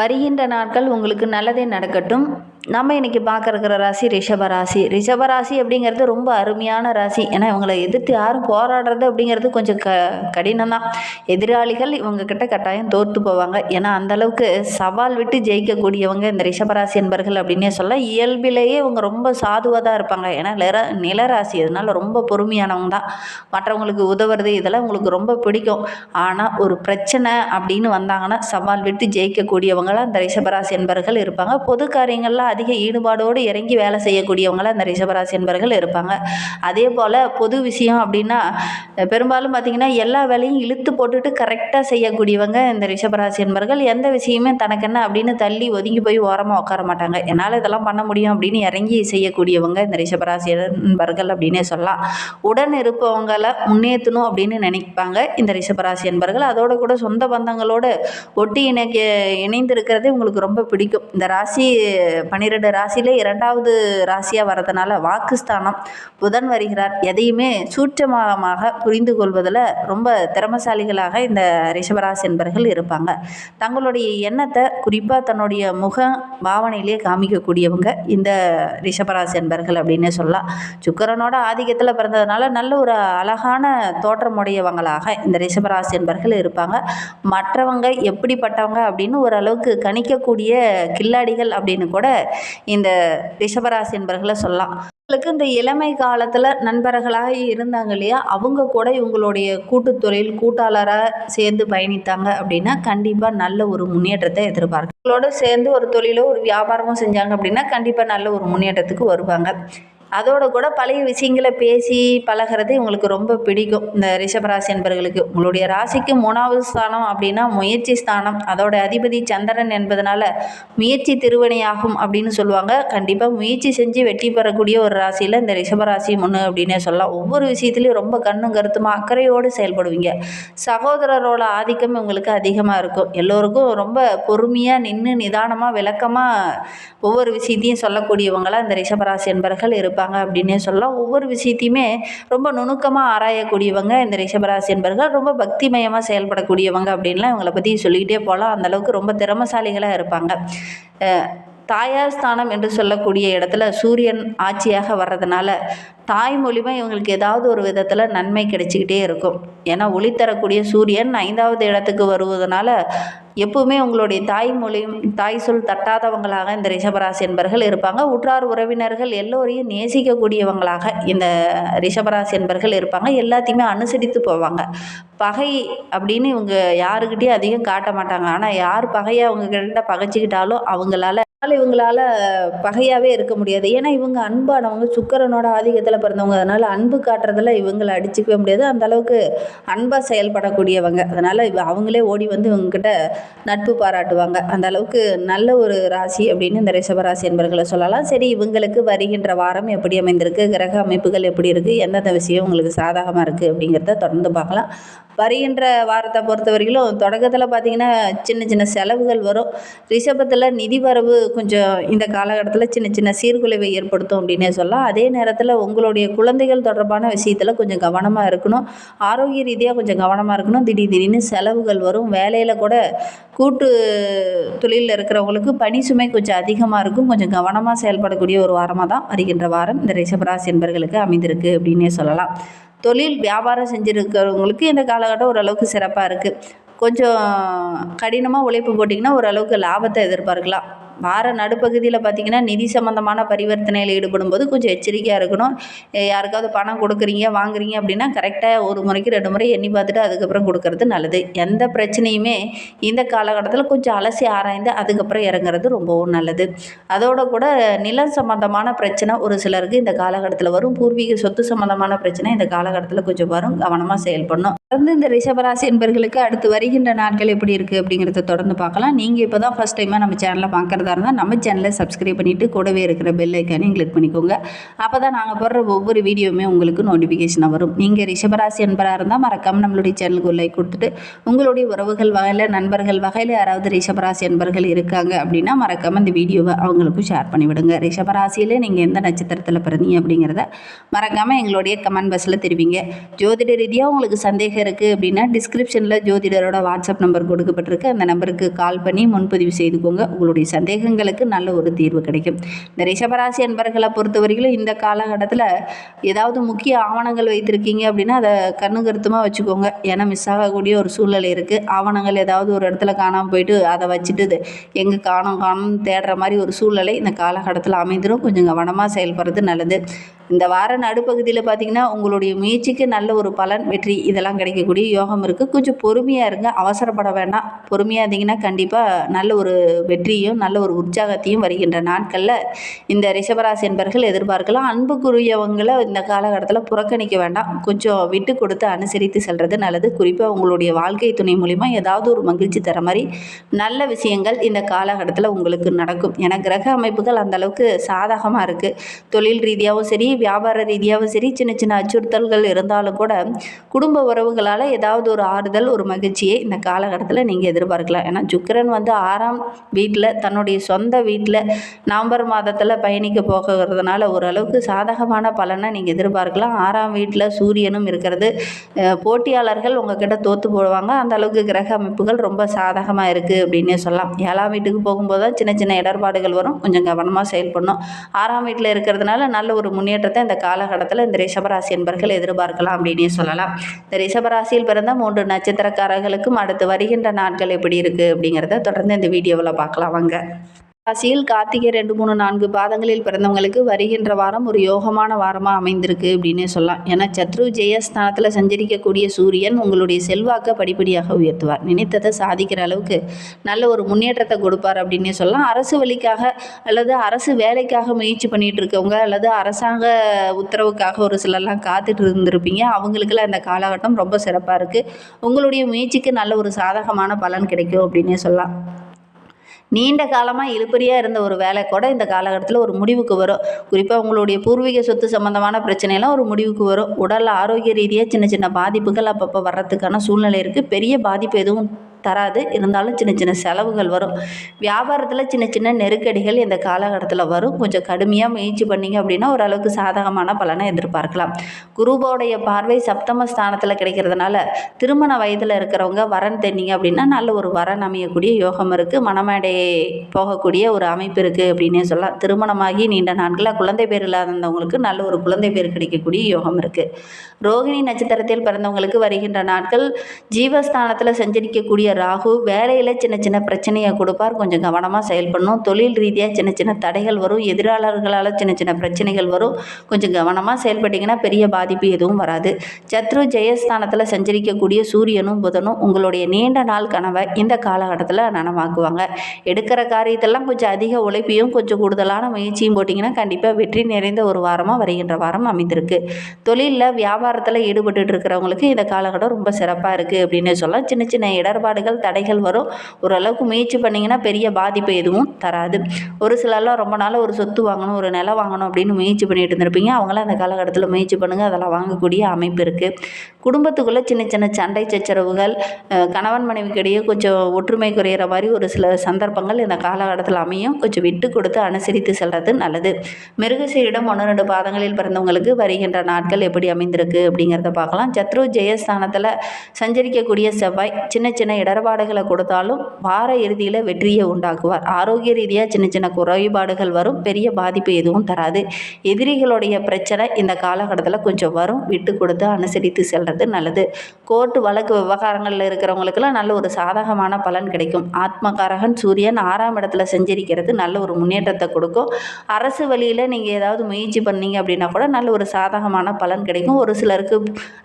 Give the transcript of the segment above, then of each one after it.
வருகின்ற நாட்கள் உங்களுக்கு நல்லதே நடக்கட்டும். நம்ம இன்றைக்கி பார்க்குற ராசி ரிஷபராசி ராசி. அப்படிங்கிறது ரொம்ப அருமையான ராசி. ஏன்னா இவங்களை எதிர்த்து யாரும் போராடுறது அப்படிங்கிறது கொஞ்சம் க கடினம் தான் எதிராளிகள் இவங்கக்கிட்ட கட்டாயம் தோற்று போவாங்க. ஏன்னா அந்தளவுக்கு சவால் விட்டு ஜெயிக்கக்கூடியவங்க இந்த ரிஷபராசி என்பர்கள் அப்படின்னே சொல்ல இயல்பிலேயே இவங்க ரொம்ப சாதுவாக தான் இருப்பாங்க. ஏன்னா நிற நிலராசி. அதனால ரொம்ப பொறுமையானவங்க தான். மற்றவங்களுக்கு உதவுறது இதெல்லாம் உங்களுக்கு ரொம்ப பிடிக்கும். ஆனால் ஒரு பிரச்சனை அப்படின்னு வந்தாங்கன்னா சவால் விட்டு ஜெயிக்கக்கூடியவங்களாம் இந்த ரிஷபராசி என்பர்கள் இருப்பாங்க. பொது காரியங்கள்லாம் அதிக ஈடுபாடோடு இறங்கி வேலை செய்யக்கூடியவங்களாக இந்த ரிஷபராசி என்பர்கள் இருப்பாங்க. அதே போல் பொது விஷயம் அப்படின்னா பெரும்பாலும் பார்த்திங்கன்னா எல்லா வேலையும் இழுத்து போட்டுட்டு கரெக்டாக செய்யக்கூடியவங்க இந்த ரிஷபராசி என்பர்கள். எந்த விஷயமே தனக்கென்ன அப்படின்னு தள்ளி ஒதுங்கி போய் ஓரமாக உட்கார மாட்டாங்க. என்னால் இதெல்லாம் பண்ண முடியும் அப்படின்னு இறங்கி செய்யக்கூடியவங்க இந்த ரிஷபராசி என்பர்கள் அப்படின்னே சொல்லலாம். உடன் இருப்பவங்களை முன்னேற்றணும் அப்படின்னு நினைப்பாங்க இந்த ரிஷபராசி என்பர்கள். அதோட கூட சொந்த பந்தங்களோடு ஒட்டி இணைக்க இணைந்து இருக்கிறதே உங்களுக்கு ரொம்ப பிடிக்கும். இந்த ராசி பன்னிரெண்டு ராசியிலே இரண்டாவது ராசியாக வரதுனால வாக்குஸ்தானம் புதன் வருகிறார். எதையுமே சூற்றமாக புரிந்து கொள்வதில் ரொம்ப திறமசாலிகளாக இந்த ரிஷபராசி என்பர்கள் இருப்பாங்க. தங்களுடைய எண்ணத்தை குறிப்பாக தன்னுடைய முக பாவனையிலே காமிக்கக்கூடியவங்க இந்த ரிஷபராசி என்பர்கள் அப்படின்னே சொல்லலாம். சுக்கரனோட ஆதிக்கத்தில் பிறந்ததுனால நல்ல ஒரு அழகான தோற்றமுடையவங்களாக இந்த ரிஷபராசி என்பர்கள் இருப்பாங்க. மற்றவங்க எப்படிப்பட்டவங்க அப்படின்னு ஓரளவுக்கு கணிக்கக்கூடிய கில்லாடிகள் அப்படின்னு கூட இந்த ரிஷபராசி என்பர்களை சொல்லலாம். உங்களுக்கு இந்த இளமை காலத்தில் நண்பர்களாக இருந்தாங்க இல்லையா? அவங்க கூட இவங்களுடைய கூட்டுத் தொழில் கூட்டாளராக சேர்ந்து பயணித்தாங்க அப்படின்னா கண்டிப்பாக நல்ல ஒரு முன்னேற்றத்தை எதிர்பார்க்க இவங்களோட சேர்ந்து ஒரு தொழிலோ ஒரு வியாபாரமோ செஞ்சாங்க அப்படின்னா கண்டிப்பாக நல்ல ஒரு முன்னேற்றத்துக்கு வருவாங்க. அதோட கூட பழைய விஷயங்களை பேசி பழகிறது இவங்களுக்கு ரொம்ப பிடிக்கும். இந்த ரிஷபராசி என்பர்களுக்கு. உங்களுடைய ராசிக்கு மூணாவது ஸ்தானம் அப்படின்னா முயற்சி ஸ்தானம். அதோட அதிபதி சந்திரன் என்பதனால முயற்சி திருவினையாகும் அப்படின்னு சொல்லுவாங்க. கண்டிப்பாக முயற்சி செஞ்சு வெற்றி பெறக்கூடிய ஒரு ராசியில் இந்த ரிஷபராசி ஒன்று அப்படின்னே சொல்லலாம். ஒவ்வொரு விஷயத்துலையும் ரொம்ப கண்ணும் கருத்துமா அக்கறையோடு செயல்படுவீங்க. சகோதரரோட ஆதிக்கம் இவங்களுக்கு அதிகமாக இருக்கும். எல்லோருக்கும் ரொம்ப பொறுமையாக நின்று நிதானமாக விளக்கமாக ஒவ்வொரு விஷயத்தையும் சொல்லக்கூடியவங்களாக இந்த ரிஷபராசி என்பர்கள் இருப்பாங்க. அப்படின்னே சொல்லலாம். ஒவ்வொரு விஷயத்தையுமே ரொம்ப நுணுக்கமாக ஆராயக்கூடியவங்க இந்த ரிஷபராசி என்பர்கள். ரொம்ப பக்திமயமாக செயல்படக்கூடியவங்க அப்படின்லாம் இவங்களை பற்றி சொல்லிக்கிட்டே போகலாம். அந்தளவுக்கு ரொம்ப திறமசாலிகளாக இருப்பாங்க. தாயார் ஸ்தானம் என்று சொல்லக்கூடிய இடத்துல சூரியன் ஆட்சியாக வர்றதுனால தாய் மூலிமா இவங்களுக்கு ஏதாவது ஒரு விதத்தில் நன்மை கிடைச்சிக்கிட்டே இருக்கும். ஏன்னா ஒளி தரக்கூடிய சூரியன் ஐந்தாவது இடத்துக்கு வருவதனால எப்பவுமே உங்களுடைய தாய் மொழியும் தாய் சொல் தட்டாதவங்களாக இந்த ரிஷபராசி என்பர்கள் இருப்பாங்க. உற்றார் உறவினர்கள் எல்லோரையும் நேசிக்கக்கூடியவங்களாக இந்த ரிஷபராசி என்பர்கள் இருப்பாங்க. எல்லாத்தையுமே அனுசரித்து போவாங்க. பகை அப்படின்னு இவங்க யாருக்கிட்டேயும் அதிகம் காட்ட மாட்டாங்க. ஆனால் யார் பகையை அவங்க கிட்ட பகைச்சிக்கிட்டாலும் அவங்களால அதனால் இவங்களால பகையாகவே இருக்க முடியாது. ஏன்னா இவங்க அன்பானவங்க சுக்கரனோட ஆதிக்கத்தில் பிறந்தவங்க. அதனால் அன்பு காட்டுறதுல இவங்களை அடிச்சுக்கவே முடியாது. அந்த அளவுக்கு அன்பாக செயல்படக்கூடியவங்க. அதனால் அவங்களே ஓடி வந்து இவங்ககிட்ட நட்பு பாராட்டுவாங்க. அந்த அளவுக்கு நல்ல ஒரு ராசி அப்படின்னு இந்த ரிஷபராசி என்பர்களை சொல்லலாம். சரி இவங்களுக்கு வருகின்ற வாரம் எப்படி அமைந்திருக்கு? கிரக அமைப்புகள் எப்படி இருக்குது எந்தெந்த விஷயம் உங்களுக்கு சாதகமாக இருக்குது அப்படிங்கிறத தொடர்ந்து பார்க்கலாம். வருகின்ற வாரத்தை பொறுத்த வரைக்கும் தொடக்கத்தில் பார்த்திங்கன்னா சின்ன சின்ன செலவுகள் வரும். ரிஷபத்தில் நிதி வரவு கொஞ்சம் இந்த காலகட்டத்தில் சின்ன சின்ன சீர்குலைவை ஏற்படுத்தும் அப்படின்னே சொல்லலாம். அதே நேரத்தில் உங்களுடைய குழந்தைகள் தொடர்பான விஷயத்தில் கொஞ்சம் கவனமாக இருக்கணும். ஆரோக்கிய ரீதியாக கொஞ்சம் கவனமாக இருக்கணும். திடீர் திடீர்னு செலவுகள் வரும். வேலையில் கூட கூட்டு தொழிலில் இருக்கிறவங்களுக்கு பணி சுமை கொஞ்சம் அதிகமாக இருக்கும். கொஞ்சம் கவனமாக செயல்படக்கூடிய ஒரு வாரமாக தான் வருகின்ற வாரம் இந்த ரிஷபராசி என்பர்களுக்கு அமைந்திருக்கு அப்படின்னே சொல்லலாம். தொழில் வியாபாரம் செஞ்சுருக்கிறவங்களுக்கு இந்த காலகட்டம் ஓரளவுக்கு சிறப்பாக இருக்குது கொஞ்சம் கடினமாக உழைப்பு போட்டிங்கன்னா ஓரளவுக்கு லாபத்தை எதிர்பார்க்கலாம். வார நடுப்பகுதியில் பார்த்திங்கன்னா நிதி சம்மந்தமான பரிவர்த்தனையில் ஈடுபடும் போது கொஞ்சம் எச்சரிக்கையாக இருக்கணும். யாருக்காவது பணம் கொடுக்குறீங்க வாங்குறீங்க அப்படின்னா கரெக்டாக ஒரு முறைக்கு ரெண்டு முறை எண்ணி பார்த்துட்டு அதுக்கப்புறம் கொடுக்கறது நல்லது. எந்த பிரச்சனையுமே இந்த காலகட்டத்தில் கொஞ்சம் அலசி ஆராய்ந்து அதுக்கப்புறம் இறங்குறது ரொம்பவும் நல்லது. அதோட கூட நிலம் சம்மந்தமான பிரச்சனை ஒரு சிலருக்கு இந்த காலகட்டத்தில் வரும். பூர்வீக சொத்து சம்மந்தமான பிரச்சனை இந்த காலகட்டத்தில் கொஞ்சம் வரும். கவனமாக செயல்படணும். தொடர்ந்து இந்த ரிஷபராசி என்பர்களுக்கு அடுத்து வருகின்ற நாட்கள் எப்படி இருக்குது அப்படிங்கிறத தொடர்ந்து பார்க்கலாம். நீங்கள் இப்போ தான் ஃபஸ்ட் டைமாக நம்ம சேனலில் பார்க்குறது பார்க்குறதா இருந்தால் நம்ம சேனலை சப்ஸ்கிரைப் பண்ணிவிட்டு கூடவே இருக்கிற பெல் ஐக்கானையும் கிளிக் பண்ணிக்கோங்க. அப்போ தான் நாங்கள் போடுற ஒவ்வொரு வீடியோவுமே உங்களுக்கு நோட்டிஃபிகேஷனாக வரும். நீங்கள் ரிஷபராசி என்பராக இருந்தால் மறக்காமல் நம்மளுடைய சேனலுக்கு ஒரு லைக் கொடுத்துட்டு உங்களுடைய உறவுகள் வகையில் நண்பர்கள் வகையில் யாராவது ரிஷபராசி என்பர்கள் இருக்காங்க அப்படின்னா மறக்காமல் இந்த வீடியோவை அவங்களுக்கும் ஷேர் பண்ணிவிடுங்க ரிஷபராசியில் நீங்கள் எந்த நட்சத்திரத்தில் பிறந்தீங்க அப்படிங்கிறத மறக்காமல் எங்களுடைய கமெண்ட் பஸ்ஸில் தெரிவிங்க. ஜோதிட ரீதியாக உங்களுக்கு சந்தேகம் இருக்குது அப்படின்னா டிஸ்கிரிப்ஷனில் ஜோதிடரோட வாட்ஸ்அப் நம்பர் கொடுக்கப்பட்டிருக்கு. அந்த நம்பருக்கு கால் பண்ணி முன்பதிவு செய்துக்கோங்க. உங்களுடைய சந்தேகம் சந்தேகங்களுக்கு நல்ல ஒரு தீர்வு கிடைக்கும். இந்த ரிஷபராசி என்பர்களை பொறுத்தவரையிலும் இந்த காலகட்டத்தில் ஏதாவது முக்கிய ஆவணங்கள் வைத்திருக்கீங்க அப்படின்னா அதை கண்ணு கருத்துமாக வச்சுக்கோங்க. ஏன்னா மிஸ் ஆகக்கூடிய ஒரு சூழ்நிலை இருக்குது ஆவணங்கள் ஏதாவது ஒரு இடத்துல காணாமல் போயிட்டு அதை வச்சுட்டு எங்கே காணும் காணும் தேடுற மாதிரி ஒரு சூழ்நிலை இந்த காலகட்டத்தில் அமைந்துடும் கொஞ்சம் கவனமாக செயல்படுறது நல்லது. இந்த வார நடுப்பகுதியில் பார்த்திங்கன்னா உங்களுடைய முயற்சிக்கு நல்ல ஒரு பலன் வெற்றி இதெல்லாம் கிடைக்கக்கூடிய யோகம் இருக்குது கொஞ்சம் பொறுமையாக இருங்க. அவசரப்பட வேண்டாம் பொறுமையாக இருந்தீங்கன்னா கண்டிப்பாக நல்ல ஒரு வெற்றியும் நல்ல ஒரு உற்சாகத்தையும் வருகின்ற நாட்களில் இந்த ரிஷபராசி என்பர்கள் எதிர்பார்க்கலாம். அன்புக்குரியவங்களை இந்த காலகட்டத்தில் புறக்கணிக்க வேண்டாம். கொஞ்சம் விட்டு கொடுத்து அனுசரித்து செல்வது நல்லது. குறிப்பாக உங்களுடைய வாழ்க்கை துணை மூலிமா ஏதாவது ஒரு மகிழ்ச்சி தர மாதிரி நல்ல விஷயங்கள் இந்த காலகட்டத்தில் உங்களுக்கு நடக்கும். ஏன்னா கிரக அமைப்புகள் அந்த அளவுக்கு சாதகமாக இருக்குது தொழில் ரீதியாகவும் சரி வியாபார ரீதியாகவும் சரி சின்ன சின்ன அச்சுறுத்தல்கள் இருந்தாலும் கூட குடும்ப உறவுகளால் ஏதாவது ஒரு ஆறுதல் ஒரு மகிழ்ச்சியை இந்த காலகட்டத்தில் நீங்கள் எதிர்பார்க்கலாம். ஏன்னா சுக்கரன் வந்து ஆறாம் வீட்டில் தன்னுடைய சொந்த வீட்டில் நவம்பர் மாதத்தில் பயணிக்க போகிறதுனால ஓரளவுக்கு சாதகமான பலனை நீங்கள் எதிர்பார்க்கலாம். ஆறாம் வீட்டில் சூரியனும் இருக்கிறது. போட்டியாளர்கள் உங்ககிட்ட தோற்று போடுவாங்க. அந்த அளவுக்கு கிரக அமைப்புகள் ரொம்ப சாதகமாக இருக்குது அப்படின்னே சொல்லலாம். ஏழாம் வீட்டுக்கு போகும்போது தான் சின்ன சின்ன இடர்பாடுகள் வரும். கொஞ்சம் கவனமாக செயல்படணும். ஆறாம் வீட்டில் இருக்கிறதுனால நல்ல ஒரு முன்னேற்றத்தை இந்த காலகட்டத்தில் இந்த ரிஷபராசி என்பர்கள் எதிர்பார்க்கலாம் அப்படின்னே சொல்லலாம். இந்த ரிஷபராசியில் பிறந்த மூன்று நட்சத்திரக்காரர்களுக்கும் அடுத்து வருகின்ற நாட்கள் எப்படி இருக்குது அப்படிங்கிறத தொடர்ந்து இந்த வீடியோவில் பார்க்கலாம். வாங்க. ராசியில் கார்த்திகை ரெண்டு மூணு நான்கு பாதங்களில் பிறந்தவங்களுக்கு வருகின்ற வாரம் ஒரு யோகமான வாரமாக அமைந்திருக்கு அப்படின்னே சொல்லலாம். ஏன்னா சத்ரு ஜெயஸ்தானத்தில் சஞ்சரிக்கக்கூடிய சூரியன் உங்களுடைய செல்வாக்கை படிப்படியாக உயர்த்துவார். நினைத்ததை சாதிக்கிற அளவுக்கு நல்ல ஒரு முன்னேற்றத்தை கொடுப்பார் அப்படின்னே சொல்லலாம். அரசு வழிக்காக அல்லது அரசு வேலைக்காக முயற்சி பண்ணிட்டு இருக்கவங்க அல்லது அரசாங்க உத்தரவுக்காக ஒரு சிலர்லாம் காத்துட்டு இருந்திருப்பீங்க. அவங்களுக்கெல்லாம் இந்த காலகட்டம் ரொம்ப சிறப்பாக இருக்குது உங்களுடைய முயற்சிக்கு நல்ல ஒரு சாதகமான பலன் கிடைக்கும் அப்படின்னே சொல்லலாம். நீண்ட காலமாக இழுபறியாக இருந்த ஒரு வேலை கூட இந்த காலகட்டத்தில் ஒரு முடிவுக்கு வரும். குறிப்பாக உங்களுடைய பூர்வீக சொத்து சம்மந்தமான பிரச்சனையெல்லாம் ஒரு முடிவுக்கு வரும். உடல் ஆரோக்கிய ரீதியாக சின்ன சின்ன பாதிப்புகள் அப்பப்போ வர்றதுக்கான சூழ்நிலை இருக்குது பெரிய பாதிப்பு எதுவும் தராது. இருந்தாலும் சின்ன சின்ன செலவுகள் வரும். வியாபாரத்தில் சின்ன சின்ன நெருக்கடிகள் இந்த காலகட்டத்தில் வரும். கொஞ்சம் கடுமையாக முயற்சி பண்ணீங்க அப்படின்னா ஓரளவுக்கு சாதகமான பலனை எதிர்பார்க்கலாம். குருவோடைய பார்வை சப்தம ஸ்தானத்தில் கிடைக்கிறதுனால திருமண வயதில் இருக்கிறவங்க வரன் தென்னீங்க அப்படின்னா நல்ல ஒரு வரன் அமையக்கூடிய யோகம் இருக்குது மனமேடை போகக்கூடிய ஒரு அமைப்பு இருக்குது அப்படின்னே சொல்லலாம். திருமணமாகி நீண்ட நாட்களில் குழந்தை பேர் இல்லாதவங்களுக்கு நல்ல ஒரு குழந்தை பேர் கிடைக்கக்கூடிய யோகம் இருக்குது ரோகிணி நட்சத்திரத்தில் பிறந்தவங்களுக்கு வருகின்ற நாட்கள் ஜீவஸ்தானத்தில் சஞ்சரிக்கக்கூடிய ராகு வேலையில் சின்ன சின்ன பிரச்சனையை கொடுப்பார். கொஞ்சம் கவனமாக செயல்படணும் தொழில் ரீதியாக சின்ன சின்ன தடைகள் வரும். எதிராளர்களால் சின்ன சின்ன பிரச்சனைகள் வரும். கொஞ்சம் கவனமாக செயல்பட்டீங்கன்னா பெரிய பாதிப்பு எதுவும் வராது. சத்ரு ஜெயஸ்தானத்தில் சஞ்சரிக்கக்கூடிய சூரியனும் புதனும் உங்களுடைய நீண்ட நாள் கனவை இந்த காலகட்டத்தில் நனவாக்குவாங்க. எடுக்கிற காரியத்தெல்லாம் கொஞ்சம் அதிக உழைப்பையும் கொஞ்சம் கூடுதலான முயற்சியும் போட்டிங்கன்னா கண்டிப்பாக வெற்றி நிறைந்த ஒரு வாரமாக வருகின்ற வாரம் அமைந்திருக்கு. தொழிலில் வியாபாரத்தில் ஈடுபட்டு இருக்கிறவங்களுக்கு இந்த காலகட்டம் ரொம்ப சிறப்பாக இருக்குது அப்படின்னு சொல்லலாம். சின்ன சின்ன இடர்பாடுகள் தடைகள் வரும். ஓரளவுக்கு முயற்சி பண்ணிங்கன்னா பெரிய பாதிப்பு எதுவும் தராது. ஒரு சிலர்லாம் ரொம்ப நாள் ஒரு சொத்து வாங்கணும் ஒரு நிலம் வாங்கணும் அப்படின்னு முயற்சி பண்ணிட்டு இருந்திருப்பீங்க. அவங்களாம் அந்த காலகட்டத்தில் முயற்சி பண்ணுங்கள் அதெல்லாம் வாங்கக்கூடிய அமைப்பு இருக்குது குடும்பத்துக்குள்ளே சின்ன சின்ன சண்டை சச்சரவுகள் கணவன் மனைவிக்கிடையே கொஞ்சம் ஒற்றுமை குறையிற மாதிரி ஒரு சில சந்தர்ப்பங்கள் இந்த காலகட்டத்தில் அமையும். கொஞ்சம் விட்டு கொடுத்து அனுசரித்து செல்வது நல்லது. மிருகசீரிடம் ஒன்று ரெண்டு பாதங்களில் பிறந்தவங்களுக்கு வருகின்ற நாட்கள் எப்படி அமைந்திருக்கு அப்படிங்கிறத பார்க்கலாம். சத்ரு ஜெயஸ்தானத்தில் சஞ்சரிக்கக்கூடிய செவ்வாய் சின்ன சின்ன இடர்பாடுகளை கொடுத்தாலும் வார இறுதியில் வெற்றியை உண்டாக்குவார். ஆரோக்கிய ரீதியாக சின்ன சின்ன குறைபாடுகள் வரும். பெரிய பாதிப்பு எதுவும் தராது. எதிரிகளுடைய பிரச்சனை இந்த காலகட்டத்தில் கொஞ்சம் வரும். விட்டு கொடுத்து அனுசரித்து செல்வது நல்லது. கோர்ட்டு வழக்கு விவகாரங்களில் இருக்கிறவங்களுக்கெல்லாம் நல்ல ஒரு சாதகமான பலன் கிடைக்கும். ஆத்மகாரகன் சூரியன் ஆறாம் இடத்துல செஞ்சிருக்கிறது நல்ல ஒரு முன்னேற்றத்தை கொடுக்கும். அரசு வழியில் நீங்கள் ஏதாவது முயற்சி பண்ணீங்க அப்படின்னா கூட நல்ல ஒரு சாதகமான பலன் கிடைக்கும். ஒரு சிலருக்கு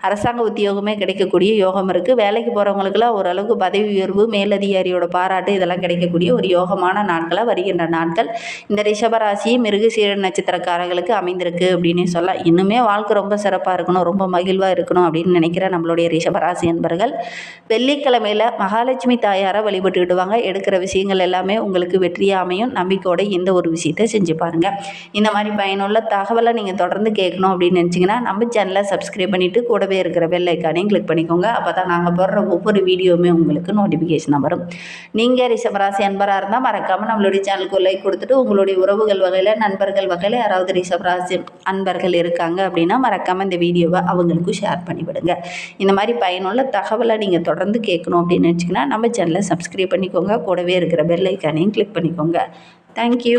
அரசாங்க உத்தியோகமே கிடைக்கக்கூடிய யோகம் இருக்குது வேலைக்கு போகிறவங்களுக்குலாம் ஓரளவுக்கு பார்த்திங்கன்னா பதவி உயர்வு மேலதிகாரியோட பாராட்டு இதெல்லாம் கிடைக்கக்கூடிய ஒரு யோகமான நாட்களாக வருகின்ற நாட்கள். இந்த ரிஷபராசி மிருகசீர நட்சத்திரக்காரர்களுக்கு அமைந்திருக்கு அப்படின்னு சொல்லலாம். இன்னுமே வாழ்க்கை ரொம்ப சிறப்பாக இருக்கணும் ரொம்ப மகிழ்வாக இருக்கணும் அப்படின்னு நினைக்கிற நம்மளுடைய ரிஷபராசி என்பர்கள் வெள்ளிக்கிழமையில் மகாலட்சுமி தாயாரை வழிபட்டுக்கிடுவாங்க. எடுக்கிற விஷயங்கள் எல்லாமே உங்களுக்கு வெற்றியாக அமையும். நம்பிக்கையோட இந்த ஒரு விஷயத்தை செஞ்சு பாருங்கள் இந்த மாதிரி பயனுள்ள தகவலை நீங்கள் தொடர்ந்து கேட்கணும் அப்படின்னு நினச்சிங்கன்னா நம்ம சேனலை சப்ஸ்கிரைப் பண்ணிவிட்டு கூடவே இருக்கிற பெல் ஐக்கானையும் கிளிக் பண்ணிக்கோங்க. அப்போ தான் நாங்கள் போடுற ஒவ்வொரு வீடியோவுமே உங்களுக்கு நோட்டிஃபிகேஷனாக வரும். நீங்கள் ரிஷபராசி அன்பராக இருந்தால் மறக்காமல் நம்மளுடைய சேனலுக்கு லைக் கொடுத்துட்டு உங்களுடைய உறவுகள் வகையில் நண்பர்கள் வகையில் யாராவது ரிஷபராசி அன்பர்கள் இருக்காங்க அப்படின்னா மறக்காமல் இந்த வீடியோவை அவங்களுக்கும் ஷேர் பண்ணிவிடுங்க. இந்த மாதிரி பயனுள்ள தகவலை நீங்கள் தொடர்ந்து கேட்கணும் அப்படின்னு நினச்சிங்கன்னா நம்ம சேனலை சப்ஸ்கிரைப் பண்ணிக்கோங்க. கூடவே இருக்கிற பெல் ஐக்கானையும் கிளிக் பண்ணிக்கோங்க. தேங்க்யூ